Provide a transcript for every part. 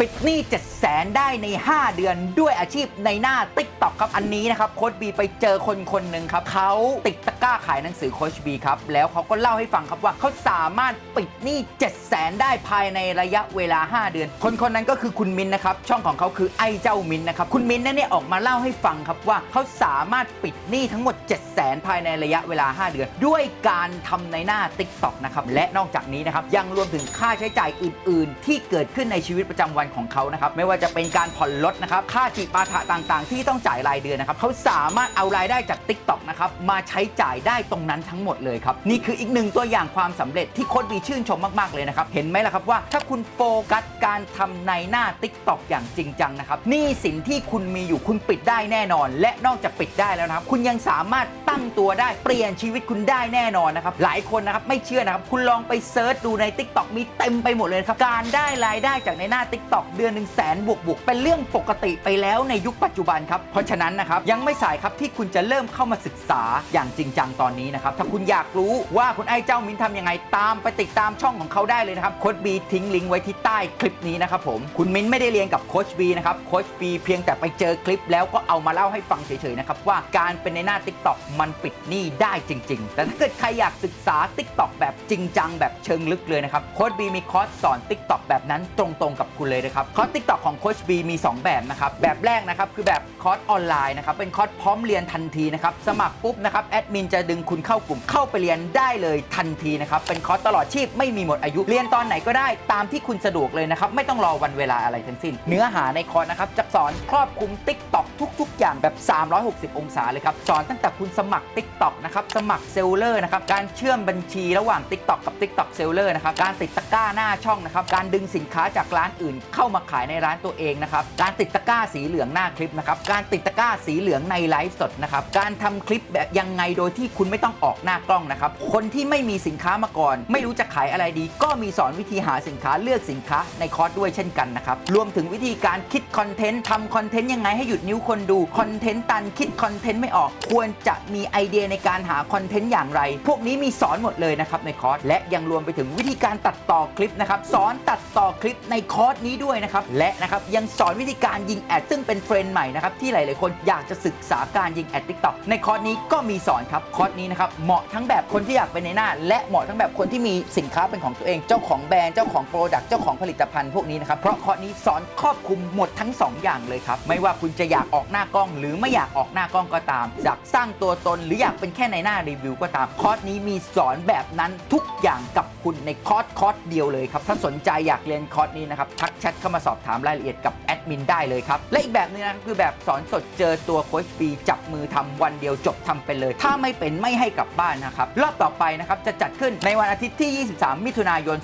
ปิดหนี้7 0 0แสนได้ใน 5 เดือนด้วยอาชีพในหน้า t ิ k t o k ครับอันนี้นะครับโค้ชบีไปเจอคนคนหนึ่งครับเขาติดตะกร้าขายหนังสือโค้ชบีครับแล้วเขาก็เล่าให้ฟังครับว่าเขาสามารถปิดหนี้7 0 0แสนได้ภายในระยะเวลา 5 เดือน คนคนนั้นก็คือคุณมินนะครับช่องของเขาคือไอ้เจ้ามินนะครับคุณมินนั่นเนี่ยออกมาเล่าให้ฟังครับว่าเขาสามารถปิดหนี้ทั้งหมด 7 0 0แสนภายในระยะเวลา 5 เดือน ด้วยการทำในหน้า t ิ k t o k นะครับและนอกจากนี้นะครับยังรวมถึงค่าใช้จ่ายอื่น ๆ ที่เกิดขึ้นในชีวิตประจำวันของเขานะครับไม่ว่าจะเป็นการผ่อนรถนะครับค่าจิปาถะต่างๆ ที่ต้องจ่ายรายเดือนนะครับเขาสามารถเอารายได้จาก t ิ k t o k นะครับมาใช้จ่ายได้ตรงนั้นทั้งหมดเลยครับนี่คืออีกหนึ่งตัวอย่างความสำเร็จที่โค้ดบีชื่นชมมากๆเลยนะครับเห็นไหมล่ะครับว่าถ้าคุณโฟกัสการทำในหน้า t ิ k t o k อย่างจริงจังนะครับหนี่สินที่คุณมีอยู่คุณปิดได้แน่นอน และนอกจากปิดได้แล้วนะครับคุณยังสามารถตั้งตัวได้เปลี่ยนชีวิตคุณได้แน่นอนนะครับหลายคนนะครับไม่เชื่อนะครับคุณลองไปเซิร์ชดูใน t ิ k t o k มีเต็มไปหมดเลยครับการได้รายได้จากในหน้า Tik t o k เดือนหนึ่งแสนบวกบวกๆเป็นเรื่องปกติไปแล้วในยุคปัจจุบันครับ เพราะฉะนั้นนะครับยังไม่สายครับที่คุณจะเริ่มเข้ามาศึกษาอย่างจริงจังตอนนี้นะครับ ถ้าคุณอยากรู้ว่าคุณไอ้เจ้ามินทำยังไงตามไปติดตามช่องของเขาได้เลยนะครับโค้ชบีทิ้งลิงก์ไว้ที่ใต้คลิปนี้นะครับผมคุณมินไม่ได้เรียนกับโค้ชบีนะครับโค้ชบีเพียงแต่ไปเจอคลิป แล้วก็เอามาเล่าให้ฟังเฉยๆนะครับว่าการเป็นในหน้า t ิ k t o k มันปิดหนี้ได้จริง ๆ แต่ถ้าเกิดใครอยากศึกษา t ิ k t o k แบบจริงจังแบบเชิงลึกเลยนะครับโค้ชบีมีคอร์สสอน t ิ k t o k แบบนั้นตรงๆกับคุณเลยนะครับคอร์สติ๊กต็อกของโคชบีมีสองแบบนะครับ แบบแรกนะครับคือแบบ คอร์สออนไลน์นะครับเป็นคอร์สพร้อมเรียนทันทีนะครับสมัครปุ๊บนะครับแอดมินจะดึงคุณเข้ากลุ่มเข้าไปเรียนได้เลยทันทีนะครับเป็นคอร์สตลอดชีพไม่มีหมดอายุ เรียนตอนไหนก็ได้ตามที่คุณสะดวกเลยนะครับไม่ต้องรอวันเวลาอะไรทั้งสิ้น เนื้อหาในคอร์สนะครับจะสอนครอบคลุม t ิ k t o k ทุก ๆ อย่างแบบ 360 องศาเลยครับสอนตั้งแต่คุณสมัคร t ิ k t o k นะครับสมัครเซลเลอร์นะครับการเชื่อมบัญชีระหว่าง t ิ k t o k กับ t ิ k t o k เซลเลอร์นะครับการติดตะกร้าหน้าช่องนะครับการดึงสินค้าจากร้านอื่น เข้ามาขายในร้านตัวเองนะครับการติดตะกร้าสีเหลืองหน้าคลิปนะครับการติดตะกร้าสีเหลืองในไลฟ์สดนะครับ การทำคลิปแบบยังไงโดยที่คุณไม่ต้องออกหน้ากล้องนะครับ คนที่ไม่มีสินค้ามาก่อน ไม่รู้จะขายอะไรดี ก็มีสอนวิธีหาสินค้าเลือกสินค้าในคอร์สด้วยเช่นกันนะครับ รวมถึงวิธีการคิดคอนเทนต์ทำคอนเทนต์ยังไงให้หยุดนิ้วคนดู คอนเทนต์ตันคิดคอนเทนต์ไม่ออก ควรจะมีไอเดียในการหาคอนเทนต์อย่างไร พวกนี้มีสอนหมดเลยนะครับในคอร์ส และยังรวมไปถึงวิธีการตัดต่อคลิปนะครับ สอนตัดต่อคลิปในคอร์สนี้ด้วยนะครับ และนะครับยังสอนวิธีการยิงแอดซึ่งเป็นเทรนด์ใหม่นะครับที่หลาย ๆ คนอยากจะศึกษาการยิงแอดทิกตอกในคอร์สนี้ก็มีสอนครับคอร์สนี้นะครับเหมาะทั้งแบบคนที่อยากเป็นในหน้า และเหมาะทั้งแบบคนที่มีสินค้าเป็นของตัวเอง เจ้าของแบรนด์เจ้าของโปรดักต์เจ้าของผลิตภัณฑ์พวกนี้นะครับเพราะคอร์สนี้สอนครอบคลุมหมดทั้ง 2 อย่างเลยครับไม่ว่าคุณจะอยากออกหน้ากล้อง หรือไม่อยากออกหน้ากล้องก็ตามอยากสร้างตัวตน หรืออยากเป็นแค่ในหน้ารีวิวก็ตามคอร์สนี้มีสอนแบบนั้นทุกอย่างกับคุณในคอร์สคอร์สเดียวเลยครับถ้าสนใจอยากเรียนคอร์สนี้นะครับทักแชทเข้ามาสอบถามรายละเอียดกับแอดมินได้เลยครับและอีกแบบนึงนะคือแบบสอนสดเจอตัวโค้ชปีจับมือทำวันเดียวจบทำไปเลย ถ้าไม่เป็นไม่ให้กลับบ้านนะครับ รอบต่อไปนะครับจะจัดขึ้นในวันอาทิตย์ที่ 23 มิถุนายน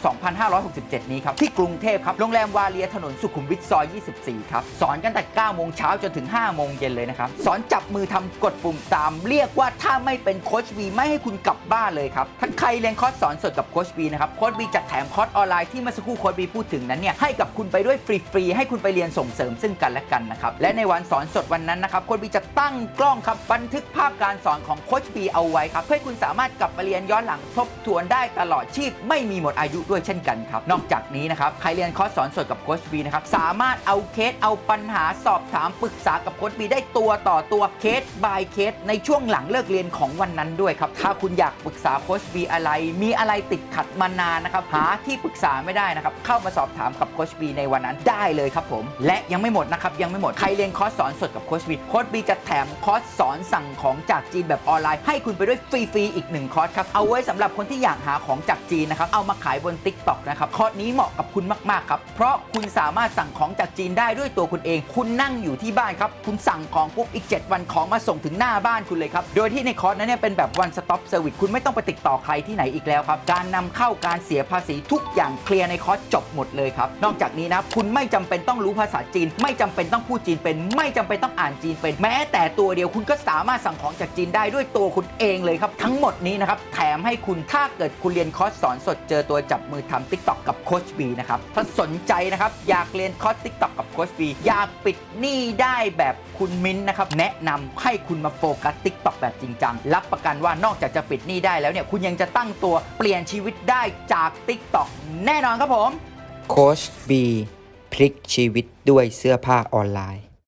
2567 นี้ครับ ที่กรุงเทพครับ โรงแรมวาเลียถนนสุขุมวิทซอย 24 ครับ สอนกันแต่ 9 โมงเช้าจนถึง 5 โมงเย็นเลยนะครับ สอนจับมือทำกดปุ่มตาม เรียกว่าถ้าไม่เป็นโค้ชบีไม่ให้คุณกลับบ้านเลยครับถ้านใครเรียนคอร์สสอนสดกับโค้ชบีนะครับโค้ชบีจะแถมคอร์สออนไลน์ที่เมื่อสักครู่โค้ชบีพูดถึงนั้นเนี่ยให้กับคุณไปด้วยฟรีๆให้คุณไปเรียนส่งเสริมซึ่งกันและกันนะครับและในวันสอนสดวันนั้นนะครับโค้ชบีจะตั้งกล้องครับบันทึกภาพการสอนของโค้ชบีเอาไว้ครับเพื่อคุณสามารถกลับมาเรียนย้อนหลังทบทวนได้ตลอดชีพไม่มีหมดอายุด้วยเช่นกันครับนอกจากนี้นะครับใครเรียนคอร์สสอนสดกับโค้ชบีนะครับสามารถเอาเคสเอาปัญหาสอบถามปรึกษากับโค้ชบีได้ตัวต่อตัวเคส by เคส ในช่วงหลังเลิกเรียนของวันนั้นด้วยครับถ้าคุณอยากปรึกษาโค้ชบีอะไร มีอะไรติดขัดมานานนะครับหาที่ปรึกษาไม่ได้นะครับเข้ามาสอบถามกับโค้ชบีในวันนั้นได้เลยครับผม และยังไม่หมดนะครับยังไม่หมดใครเรียนคอร์สสอนสดกับโค้ชบีโค้ชบีจะแถมคอร์สสอนสั่งของจากจีนแบบออนไลน์ ให้คุณไปด้วยฟรีๆอีกหนึ่งคอร์สครับ เอาไว้สำหรับคนที่อยากหาของจากจีนนะครับ เอามาขายบน t ิ k t o k นะครับ คอร์สนี้เหมาะกับคุณมากๆครับ เพราะคุณสามารถสั่งของจากจีนได้ด้วยตัวคุณเอง คุณนั่งอยู่ที่บ้านครับ คุณสั่งของปุ๊บอีก 7 วันของมาส่งถึงหน้าบ้านคุณเลยครับ โดยที่ในคอร์สนั้นเนี่ยเป็นแบบ one stop service คุณไม่ต้องไปติดต่อใครที่ไหนอีกแล้วครับ การนำเข้าการเสียภาษีทุกอย่างเคลียร์ในคอร์สจบหมดเลยครับ นอกจากนี้นะคุณไม่จำเป็นต้องรู้ภาษาจีน ไม่จำเป็นต้องพูดจีนเป็นไม่จำเป็นต้องอ่านจีนเป็น แม้แต่ตัวเดียวคุณก็สามารถสั่งของจากจีนได้ด้วยตัวคุณเองเลยครับ ทั้งหมดนี้นะครับ แถมให้คุณถ้าเกิดคุณเรียนคอร์สสอนสดเจอตัวจับมือทำ TikTok กับโคชบีนะครับถ้าสนใจนะครับอยากเรียนคอร์ส TikTok กับโคชบีอยากปิดหนี้ได้แบบคุณมิ้นนะครับแนะนำให้คุณมาโฟกัส TikTok แบบจริงจังรับประกันว่านอกจากจะปิดหนี้ได้แล้วเนี่ยคุณยังจะตั้งตัวเปลี่ยนชีวิตได้จาก TikTok แน่นอนครับผมโคชบีพลิกชีวิตด้วยเสื้อผ้าออนไลน์